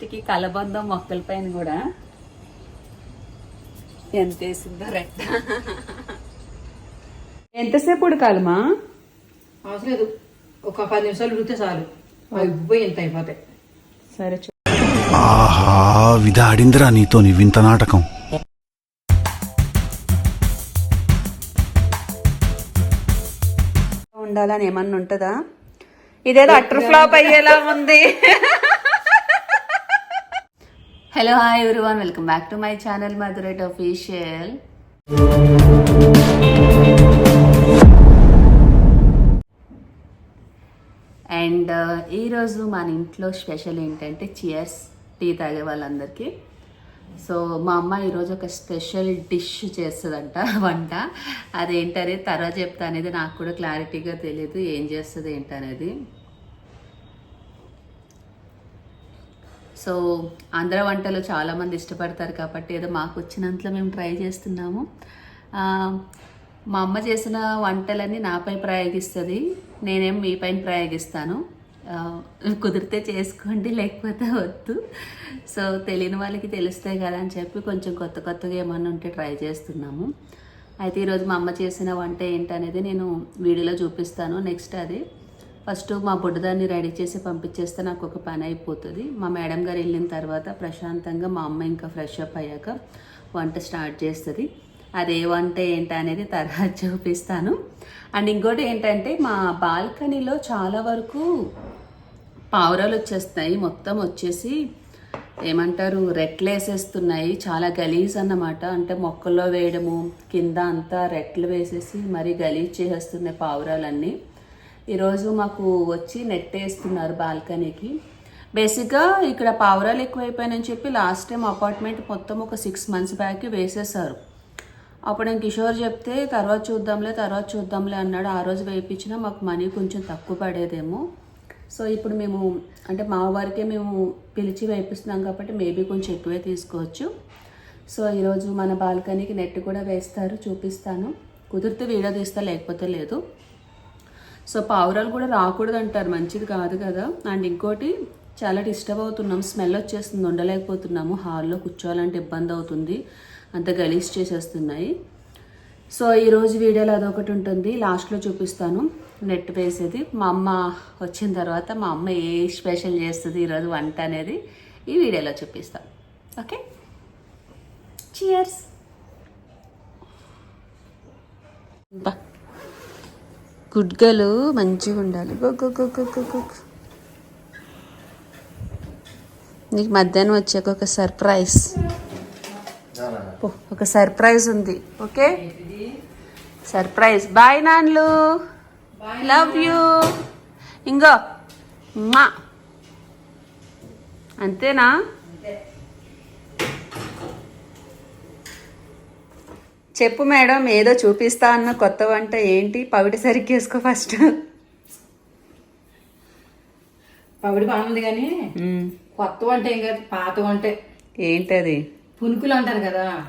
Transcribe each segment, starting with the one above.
లాస్ట్కి కలబంద మొక్కల పైన కూడా ఎంత వేసిందో రెట్ట ఎంతసేపు ఉడకాలమా అవసరం లేదు ఒక పది నిమిషాలు ఉడితే చాలు. అవి ఎంత అయిపోతాయి? సరే చూ- ఆహా విధాడిందిరా నీతో నీ వింత నాటకం. ఉండాలని ఏమన్నా ఉంటుందా? ఇదేదో అటర్ ఫ్లాప్ అయ్యేలా ఉంది. Hello hi everyone welcome back to my channel మధురైట్ official and ఈరోజు మన ఇంట్లో స్పెషల్ ఏంటంటే చియర్స్ టీ తాగే వాళ్ళందరికీ. సో మా అమ్మ ఈరోజు ఒక స్పెషల్ డిష్ చేస్తుందంట వంట. అదేంటనేది తర్వాత చెప్తా అనేది నాకు కూడా క్లారిటీగా తెలియదు ఏం చేస్తుంది ఏంటనేది? సో ఆంధ్ర వంటలు చాలామంది ఇష్టపడతారు కాబట్టి ఏదో మాకు వచ్చినంతలో మేము ట్రై చేస్తున్నాము. మా అమ్మ చేసిన వంటలన్నీ నాపై ప్రయోగిస్తుంది నేనేం మీపైన ప్రయోగిస్తాను. కుదిరితే చేసుకోండి లేకపోతే వద్దు. సో తెలియని వాళ్ళకి తెలుస్తాయి కదా అని చెప్పి కొంచెం కొత్త కొత్తగా ఏమన్నా ఉంటే ట్రై చేస్తున్నాము. అయితే ఈరోజు మా అమ్మ చేసిన వంట ఏంటనేది నేను వీడియోలో చూపిస్తాను. నెక్స్ట్ అది ఫస్ట్ మా బుడ్డదాన్ని రెడీ చేసి పంపించేస్తే నాకు ఒక పని అయిపోతుంది. మా మేడం గారు వెళ్ళిన తర్వాత ప్రశాంతంగా మా అమ్మ ఇంకా ఫ్రెష్ అప్ అయ్యాక వంట స్టార్ట్ చేస్తుంది. అది ఏ వంట ఏంటి అనేది తర్వాత చూపిస్తాను. అండ్ ఇంకోటి ఏంటంటే మా బాల్కనీలో చాలా వరకు పావురాలు వచ్చేస్తాయి మొత్తం వచ్చేసి ఏమంటారు రెట్లు వేసేస్తున్నాయి. చాలా గలీజ్ అన్నమాట. అంటే మొక్కల్లో వేయడము కింద అంతా రెట్లు వేసేసి మరీ గలీజ్ చేసేస్తున్నాయి పావురాలన్నీ. ఈరోజు మాకు వచ్చి నెట్ వేస్తున్నారు బాల్కనీకి. బేసిక్గా ఇక్కడ పావురాలు ఎక్కువైపోయాయని చెప్పి లాస్ట్ టైం అపార్ట్మెంట్ మొత్తం ఒక సిక్స్ మంత్స్ బ్యాక్ వేసేసారు అప్పుడు నేను కిషోర్ చెప్తే తర్వాత చూద్దాంలే తర్వాత చూద్దాంలే అన్నాడు. ఆ రోజు వేయించినా మాకు మనీ కొంచెం తక్కువ పడేదేమో. సో ఇప్పుడు మేము అంటే మా వారికే మేము పిలిచి వేపిస్తున్నాం కాబట్టి మేబీ కొంచెం ఎక్కువే తీసుకోవచ్చు. సో ఈరోజు మన బాల్కనీకి నెట్ కూడా వేస్తారు చూపిస్తాను. కుదిరితే వీడియో తీస్తా లేకపోతే లేదు. సో పావురాలు కూడా రాకూడదు అంటారు మంచిది కాదు కదా. అండ్ ఇంకోటి చాలా డిస్టర్బ్ అవుతున్నాం స్మెల్ వచ్చేస్తుంది ఉండలేకపోతున్నాము హాల్లో కూర్చోవాలంటే ఇబ్బంది అవుతుంది అంత గలీజ్ చేసేస్తున్నాయి. సో ఈరోజు వీడియోలో అదొకటి ఉంటుంది లాస్ట్లో చూపిస్తాను. నెట్ వేసేది మా అమ్మ వచ్చిన తర్వాత మా అమ్మ ఏ స్పెషల్ చేస్తుంది ఈరోజు వంట అనేది ఈ వీడియోలో చూపిస్తాం. ఓకే? చియర్స్ బా గుడ్గలు మంచిగా ఉండాలి. నీకు మధ్యాహ్నం వచ్చాక ఒక సర్ప్రైజ్. పో, ఒక సర్ప్రైజ్ ఉంది okay? Surprise. Bye నాన్లు. Love you. ఇంగో మా అంతేనా? చెప్పు మేడం ఏదో చూపిస్తా అన్న కొత్త వంట ఏంటి? పవిటి సరిగ్గా వేసుకో ఫస్ట్. పవిడి బాగుంది కానీ కొత్త వంట ఏం కాదు పాత వంటే. ఏంటది? పునుకులు అంటారు కదా.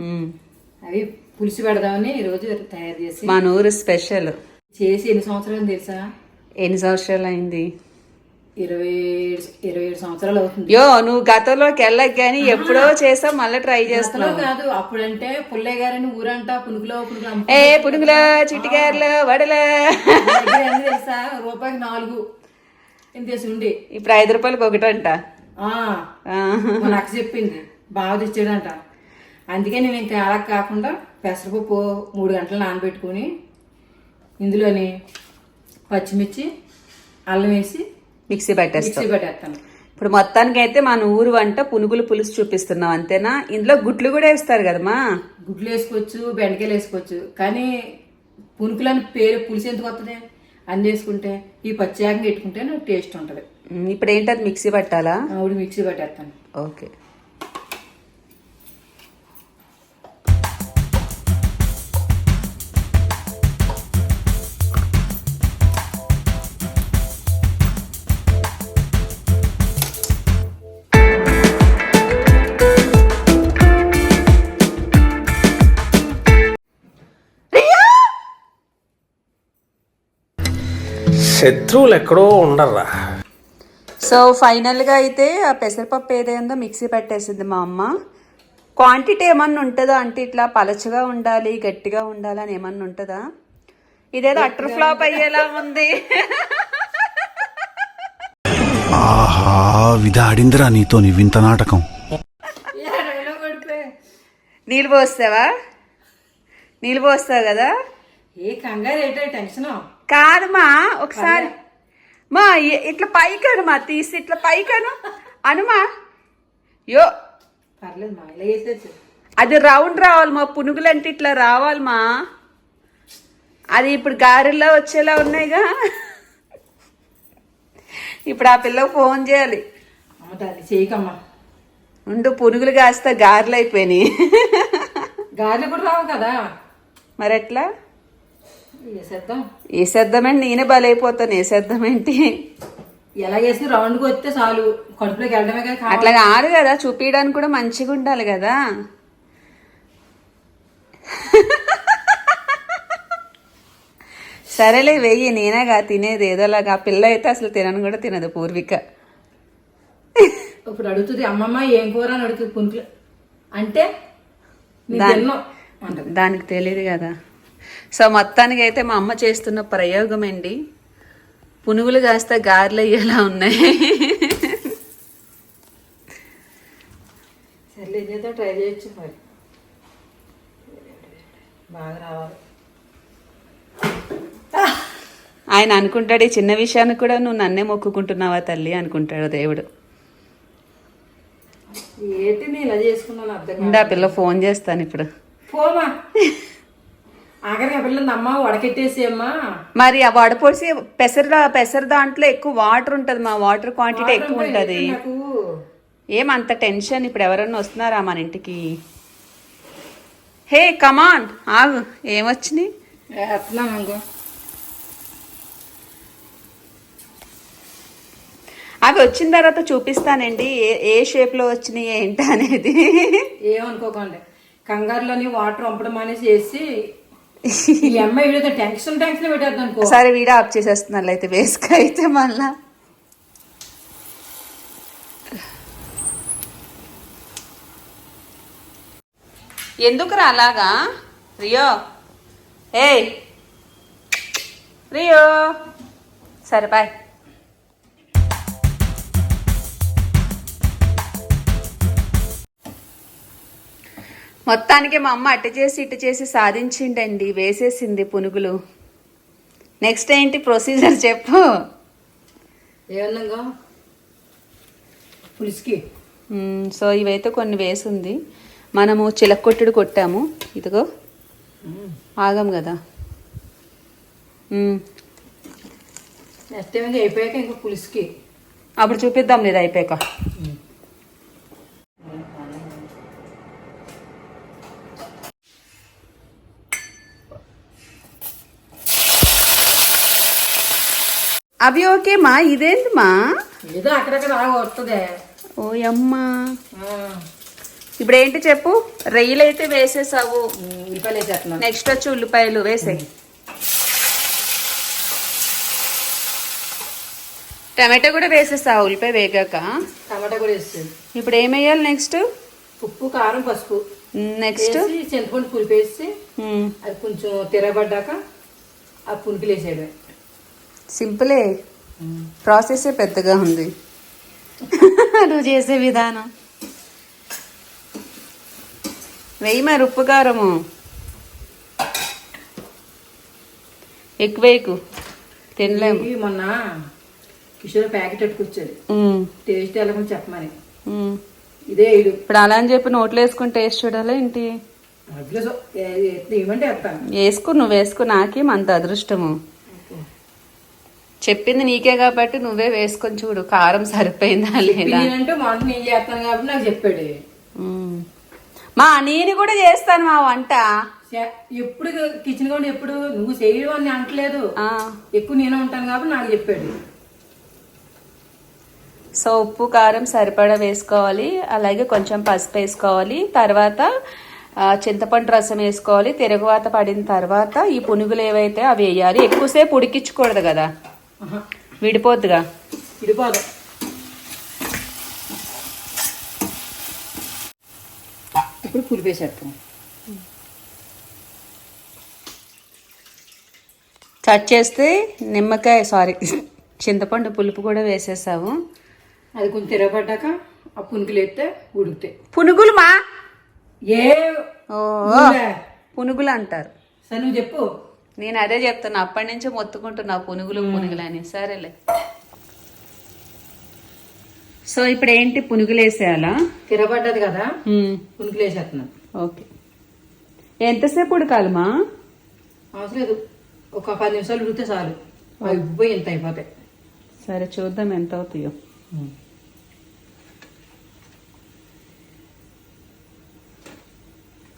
మ్మ్. అవి పులుసు పెడదామని ఈరోజు తయారు చేసి మా నూరు స్పెషల్. చేసి ఎన్ని సంవత్సరాలు తెలుసా? ఎన్ని సంవత్సరాలు అయింది? ఇరవై ఇరవై ఏడు సంవత్సరాలు అవుతుంది. యో నువ్వు గతంలోకి వెళ్ళక కానీ ఎప్పుడో చేసావు మళ్ళీ ట్రై చేస్తున్నావు. కాదు అప్పుడంటే పుల్లయ్య గారని ఊరంట పునుకులు అమ్ముకునే ఏ పునుగులో చిట్టిగారులు వడలు. తెలుసా? రూపాయికి నాలుగు. ఇంత ఉండి. ఇప్పుడు ఐదు రూపాయలకి ఒకటంట. నాకు చెప్పింది. బాగా తెచ్చాడంట. అందుకే నేను ఇంకా అలా కాకుండా పెసరపప్పు మూడు గంటలు నానబెట్టుకుని ఇందులోని పచ్చిమిర్చి అల్లం వేసి మిక్సీ మిక్సీ పెట్టేస్తాను ఇప్పుడు మొత్తానికి అయితే మన ఊరు వంట పునుగులు పులుసు చూపిస్తున్నాం అంతేనా? ఇందులో గుడ్లు కూడా వేస్తారు కదమ్మా. గుడ్లు వేసుకోవచ్చు బెండకాయలు వేసుకోవచ్చు. కానీ పునుకులని పేరు పులుసు ఎందుకు వస్తుంది అన్ని వేసుకుంటే ఈ పచ్చియాకంగా పెట్టుకుంటే నాకు టేస్ట్ ఉంటుంది. ఉమ్, ఇప్పుడు ఏంటది మిక్సీ పట్టాలా? ఆవిడ మిక్సీ పెట్టేస్తాను. ఓకే. శత్రువులు ఎక్కడో ఉండర్రా. సో ఫైనల్గా అయితే ఆ పెసరపప్పు ఏదైందో మిక్సీ పెట్టేసింది మా అమ్మ. క్వాంటిటీ ఏమన్నా ఉంటుందా? అంటే ఇట్లా పలచగా ఉండాలి గట్టిగా ఉండాలి అని ఏమన్నా ఉంటుందా? ఇదేదో అటర్ ఫ్లాప్ అయ్యేలా ఉంది. ఆహా విధాడిందిరా నీతో నీ వింత నాటకం. నీళ్ళు పోస్తావా? నీళ్ళు పోస్తావు కదా? ఏ కంగారు ఏంటో? టెన్షన్? కాదు మా ఒకసారి. మా ఇట్లా పైకను మా తీసి ఇట్లా పైకను. అనుమా. యో. అది రౌండ్ రావాలి మా పునుగులు అంటే ఇట్లా రావాలి మా. అది ఇప్పుడు గారెల్లో వచ్చేలా ఉన్నాయిగా. ఇప్పుడు ఆ పిల్లకి ఫోన్ చేయాలి. చేయకమ్మా. ఉండు పునుగులు కాస్త గారెలు అయిపోయినాయి. గాలి కూడా రావు కదా. మరి ఎట్లా? వేసేద్దామేంటి నేనే బలైపోతాను వేసేద్దామేంటి. ఎలా వేసి రౌండ్కి వస్తే చాలు. కడుపులోకి వెళ్ళడమే కదా. అట్లా కాదు కదా చూపించడానికి కూడా మంచిగా ఉండాలి కదా. సరేలే వెయ్యి. నేనేగా తినేది ఏదోలాగా ఆ పిల్ల అయితే అసలు తినను కూడా తినదు పూర్విక. ఇప్పుడు అడుగుతుంది అమ్మమ్మ ఏం కూర? అని అడుగుతుంది పుంట్లు అంటే దానికి తెలియదు కదా. సో మొత్తానికి అయితే మా అమ్మ చేస్తున్న ప్రయోగం అండి పునుగులు కాస్త గారెలు అయ్యేలా ఉన్నాయి. సర్లే చేద్దాం ట్రై చేయొచ్చు మరి. బాగా రావాలి. ఆయన అనుకుంటాడు ఈ చిన్న విషయానికి కూడా నువ్వు నన్నే మొక్కుకుంటున్నావా తల్లి అనుకుంటాడు దేవుడు. ఏంటి నేను ఇలా చేసుకున్నాను పిల్ల ఫోన్ చేస్తాను ఇప్పుడు. పోమా మరి ఆ వడపోసి పెసర పెసర దాంట్లో ఎక్కువ వాటర్ ఉంటుంది మా వాటర్ క్వాంటిటీ ఎక్కువ ఉంటుంది. ఏమంత టెన్షన్ ఇప్పుడు ఎవరన్నా వస్తున్నారా మన ఇంటికి? హే కమాన్ ఆగు. ఏమొచ్చినాయి అవి వచ్చిన తర్వాత చూపిస్తానండి. ఏ ఏ షేప్లో వచ్చినాయి ఏంటి అనేది ఏమనుకోకండి. కంగారులోని వాటర్ వంపడం అనేసి చేసి ఈ అమ్మాయి వీడితో టెన్షన్ టెన్షన్ పెట్టేద్దాం అనుకో. సరే వీడియో ఆఫ్ చేసేస్తున్నాను అయితే వేసుక అయితే మళ్ళా. ఎందుకురా అలాగా? రియో. ఏయ్. రియో. సరే బాయ్ మొత్తానికి మా అమ్మ అటు చేసి ఇటు చేసి సాధించిండండి వేసేసింది పునుగులు. నెక్స్ట్ ఏంటి ప్రొసీజర్ చెప్పు. పులుసుకి. మ్మ్, సో ఇవైతే కొన్ని వేసింది. మనము చిలక్కొట్టుడు కొట్టాము. ఇదిగో. ఆగం కదా. నెక్స్ట్ అయిపోయాక ఇంకా పులుసుకి. అప్పుడు చూపిద్దాం లేదు అయిపోయాక? అవి ఓకే మా? ఇదేంటి మా? ఏదో అక్కడక్కడ వస్తుంది ఓ అమ్మా ఇప్పుడు ఏంటి చెప్పు? రొయ్యలు అయితే వేసేసావు ఉల్లిపాయలు వేసేస్తున్నాను నెక్స్ట్ వచ్చి ఉల్లిపాయలు వేసాయి టమాటో కూడా వేసేసావు ఉల్లిపాయ వేగాక. టమాటా కూడా వేస్తుంది ఇప్పుడు ఏం వేయాలి నెక్స్ట్? ఉప్పు కారం పసుపు. నెక్స్ట్? వేసి చింతపండు పులుపు వేసి అది కొంచెం తిరగబడ్డాక ఆ పులుపులు వేసేయడమే. సింపులే. ప్రాసెస్ పెద్దగా ఉంది. నువ్వు చేసే విధానం. వెయ్యి మరి ఉప్పు కారము. ఎక్కువ తినలేము. మొన్న కిషోర్ ప్యాకెట్ పెట్టుకొచ్చాడు టేస్ట్ ఎలా చెప్పమని. ఇదే ఇప్పుడు అలా అని చెప్పి నోట్లో వేసుకుని టేస్ట్ చూడాలా ఏంటి? వేసుకో నువ్వు వేసుకో. నాకేం అంత అదృష్టము. చెప్పింది నీకే కాబట్టి నువ్వే వేసుకొని చూడు కారం సరిపోయిందా లేదా? అంటే మొన్న నేను చేస్తాను కాబట్టి నాకు చెప్పాడు. మా నేను కూడా చేస్తాను మా వంట. ఎప్పుడు కిచెన్ కూడా ఎప్పుడు నువ్వు చేయడం అని అంటలేదు ఎక్కువ నేను ఉంటాను కాబట్టి నాకు చెప్పాడు. సో ఉప్పు కారం సరిపడా వేసుకోవాలి. అలాగే కొంచెం పసుపు వేసుకోవాలి. తర్వాత చింతపండు రసం వేసుకోవాలి. తిరుగువాత పడిన తర్వాత ఈ పునుగులు ఏవైతే అవి వేయాలి. ఎక్కువసేపు ఉడికించకూడదు కదా. విడిపోద్దిగా? విడిపోదు. ఇప్పుడు పులిపేసేస్తాం కట్ చేస్తే నిమ్మకాయ సారీ చింతపండు పులుపు కూడా వేసేసాము అది కొంచెం తిరగబడ్డాక ఆ పునుగులు వేస్తే ఉడికితే పునుగులు మా? ఏ పునుగులు. అంటారు. సరే నువ్వు చెప్పు. నేను అదే చెప్తున్నా అప్పటి నుంచి మొత్తుకుంటున్నా పునుగులు పునుగులు అని సరేలే. సో ఇప్పుడు ఏంటి పునుగులు వేసేయాలా తిరగబడ్డది కదా పునుకులు వేసేస్తున్నాను ఓకే. ఎంతసేపు ఉడకాలమా అవసరం లేదు. ఒక పది నిమిషాలు ఉడికితే చాలు. అయిపోయి ఇంత అయిపోతాయి సరే చూద్దాం ఎంత అవుతాయో.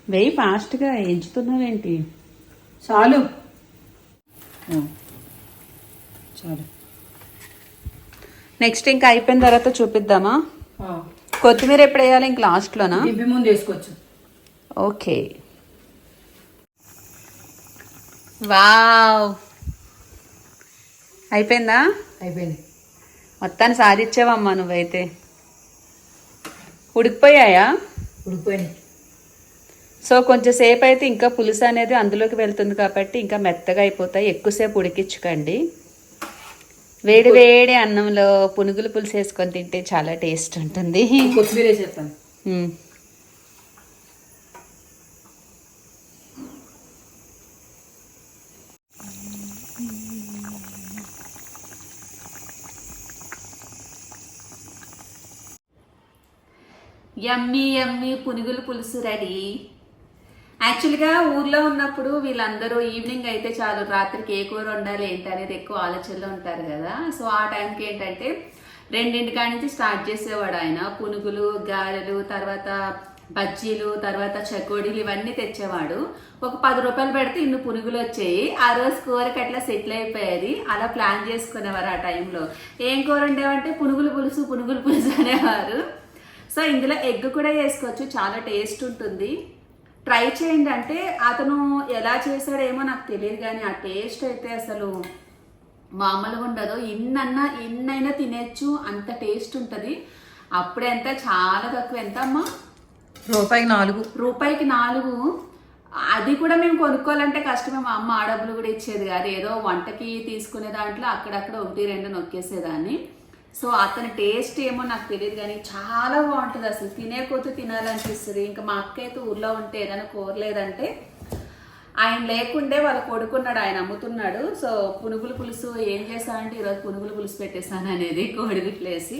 వెయ్యి ఫాస్ట్గా ఎంచుతున్నావేంటి? చాలు. చాలు నెక్స్ట్ ఇంకా అయిపోయిన తర్వాత చూపిద్దామా. కొత్తిమీర ఎప్పుడు వేయాలి? ఇంక లాస్ట్లోనా ముందు వేసుకోవచ్చు. ఓకే. వావ్. అయిపోయిందా? అయిపోయింది. మొత్తాన్ని సాధించావమ్మా నువ్వైతే. ఉడికిపోయాయా? ఉడికిపోయింది సో కొంచెం సేపు అయితే ఇంకా పులుసు అనేది అందులోకి వెళ్తుంది కాబట్టి ఇంకా మెత్తగా అయిపోతాయి. ఎక్కువసేపు ఉడికించుకోండి. వేడి వేడి అన్నంలో పునుగులు పులుసు వేసుకొని తింటే చాలా టేస్ట్ ఉంటుంది. కొత్తిమీర వేసేస్తాను. మ్మ్. యమ్మీ యమ్మీ పునుగులు పులుసు రెడీ. యాక్చువల్గా ఊర్లో ఉన్నప్పుడు వీళ్ళందరూ ఈవినింగ్ అయితే చాలు రాత్రికి ఏ కూర వండాలి ఏంటి అనేది ఎక్కువ ఆలోచనలో ఉంటారు కదా. సో ఆ టైంకి ఏంటంటే రెండింటి నుంచి స్టార్ట్ చేసేవాడు ఆయన. పునుగులు గారెలు తర్వాత బజ్జీలు తర్వాత చకోడీలు ఇవన్నీ తెచ్చేవాడు. ఒక పది రూపాయలు పెడితే ఇన్ని పునుగులు వచ్చాయి. ఆ రోజు కూరకి అట్లా సెటిల్ అయిపోయేది. అలా ప్లాన్ చేసుకునేవారు ఆ టైంలో. ఏం కూర ఉండేవంటే పునుగులు పులుసు పునుగులు పులుసు అనేవారు. సో ఇందులో ఎగ్ కూడా వేసుకోవచ్చు. చాలా టేస్ట్ ఉంటుంది. ట్రై చేయండి అంటే అతను ఎలా చేశాడేమో నాకు తెలియదు కానీ ఆ టేస్ట్ అయితే అసలు మామూలుగా ఉండదు. ఇన్నన్నా ఇన్నైనా తినేచ్చు. అంత టేస్ట్ ఉంటుంది. అప్పుడే ఎంత? చాలా తక్కువ. ఎంత అమ్మా రూపాయికి నాలుగు. రూపాయికి నాలుగు. అది కూడా మేము కొనుక్కోవాలంటే కష్టమే. మా అమ్మ ఆ డబ్బులు కూడా ఇచ్చేది కాదు. ఏదో వంటకి తీసుకునే దాంట్లో అక్కడక్కడ ఒకటి రెండు నొక్కేసేదాన్ని. సో అతని టేస్ట్ ఏమో నాకు తెలియదు కానీ చాలా బాగుంటుంది అసలు. తినే కొద్ది తినాలనిపిస్తుంది. ఇంకా మా అక్క అయితే ఊర్లో ఉంటే ఏదైనా కోరలేదంటే ఆయన లేకుండే వాళ్ళ కొడుకున్నాడు ఆయన అమ్ముతున్నాడు. సో పునుగులు పులుసు ఏం చేశానంటే ఈరోజు పునుగులు పులుసు పెట్టేశాను అనేది కోడిగుట్లేసి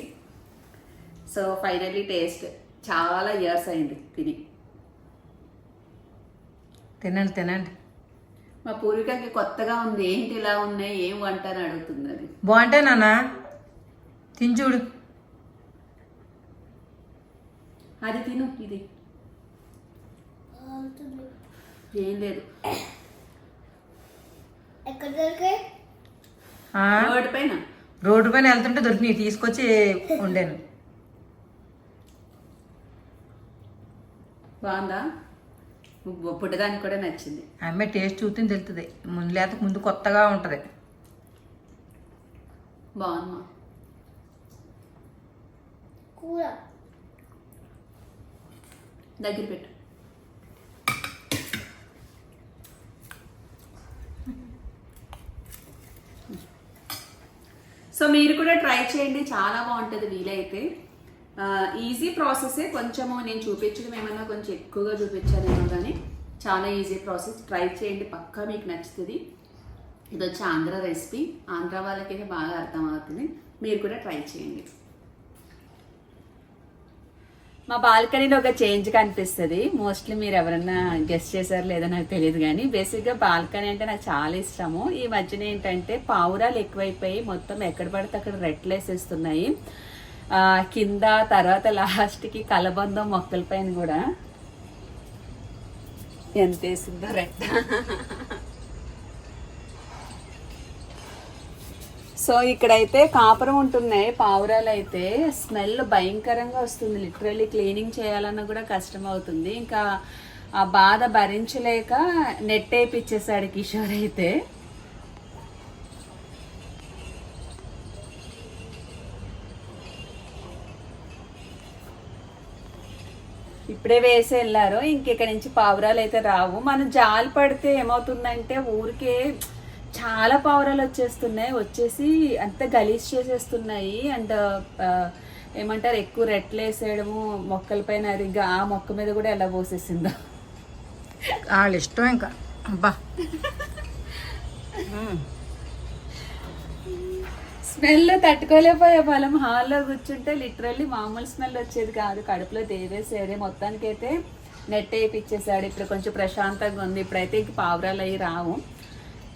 సో ఫైనల్లీ టేస్ట్ చాలా ఇయర్స్ అయింది తిని. తినండి తినండి. మా పూర్వీకకి కొత్తగా ఉంది ఏంటి ఇలా ఉన్నాయి ఏం వంట అని అడుగుతుంది అది. బాగుంటాయి నాన్న. తిని చూడు. అది తిను ఇది. ఏం లేదు. ఎక్కడ దొరికాయి? ఆ, రోడ్డు పైన. రోడ్డు పైన వెళ్తుంటే దొరికినాయి తీసుకొచ్చి వండాను. బాగుందా? పుట్టదానికి కూడా నచ్చింది. అమ్మాయి టేస్ట్ చూస్తే తెలుస్తుంది ముందు లేత ముందు కొత్తగా ఉంటుంది. బాగుందమ్మా కూర. దగ్గర పెట్టు. సో మీరు కూడా ట్రై చేయండి చాలా బాగుంటుంది వీలైతే. ఈజీ ప్రాసెసే కొంచెము నేను చూపించడం ఏమన్నా కొంచెం ఎక్కువగా చూపించానేమో కానీ చాలా ఈజీ ప్రాసెస్ ట్రై చేయండి పక్కా మీకు నచ్చుతుంది. ఇది వచ్చి ఆంధ్ర రెసిపీ ఆంధ్ర వాళ్ళకైతే బాగా అర్థమవుతుంది మీరు కూడా ట్రై చేయండి. మా బాల్కనీలో ఒక చేంజ్ కనిపిస్తుంది. మోస్ట్లీ మీరు ఎవరన్నా గెస్ట్ చేశారు లేదో నాకు తెలియదు కానీ బేసిక్గా బాల్కనీ అంటే నాకు చాలా ఇష్టము. ఈ మధ్యన ఏంటంటే పావురాలు ఎక్కువైపోయి మొత్తం ఎక్కడ పడితే అక్కడ రెట్లు వేసేస్తున్నాయి. కింద తర్వాత లాస్ట్కి కలబందం మొక్కల పైన కూడా ఎంత వేసిందో రెట్ట. సో ఇక్కడైతే కాపురం ఉంటున్నాయి పావురాలు అయితే స్మెల్ భయంకరంగా వస్తుంది. లిటరల్లీ క్లీనింగ్ చేయాలన్నా కూడా కష్టం అవుతుంది. ఇంకా ఆ బాధ భరించలేక నెట్ వేయించేసాడు కిషోర్ అయితే. ఇప్పుడే వేసి వెళ్ళారు. ఇంక నుంచి పావురాలు అయితే రావు. మనం జాలి పడితే ఏమవుతుందంటే ఊరికే చాలా పావురాలు వచ్చేస్తున్నాయి. వచ్చేసి అంత గలీజ్ చేసేస్తున్నాయి. అండ్ ఏమంటారు ఎక్కువ రెట్లు వేసేయడము మొక్కలపైన అది ఇంకా ఆ మొక్క మీద కూడా ఎలా పోసేసిందో. వాళ్ళ ఇష్టం ఇంకా. అబ్బా. స్మెల్ తట్టుకోలేకపోయే ఫలం హాల్లో కూర్చుంటే లిటరల్లీ మామూలు స్మెల్ వచ్చేది కాదు. కడుపులో దేవేసేది మొత్తానికైతే నెట్ వేయించేసాడు ఇప్పుడు కొంచెం ప్రశాంతంగా ఉంది. ఇప్పుడైతే ఇంక పావురాలు అవి రావు.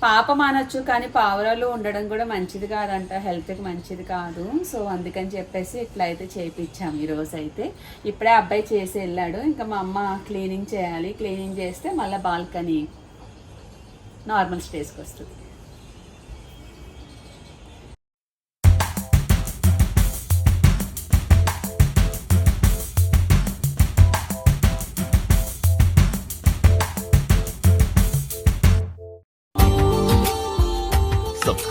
పాపం అనొచ్చు కానీ పావురాలు ఉండడం కూడా మంచిది కాదంట. హెల్త్కి మంచిది కాదు. సో అందుకని చెప్పేసి ఇట్లా అయితే చేయించాము ఈరోజు అయితే ఇప్పుడే అబ్బాయి చేసి వెళ్ళాడు. ఇంకా మా అమ్మ క్లీనింగ్ చేయాలి. క్లీనింగ్ చేస్తే మళ్ళీ బాల్కనీ నార్మల్ స్టేజ్కి వస్తుంది.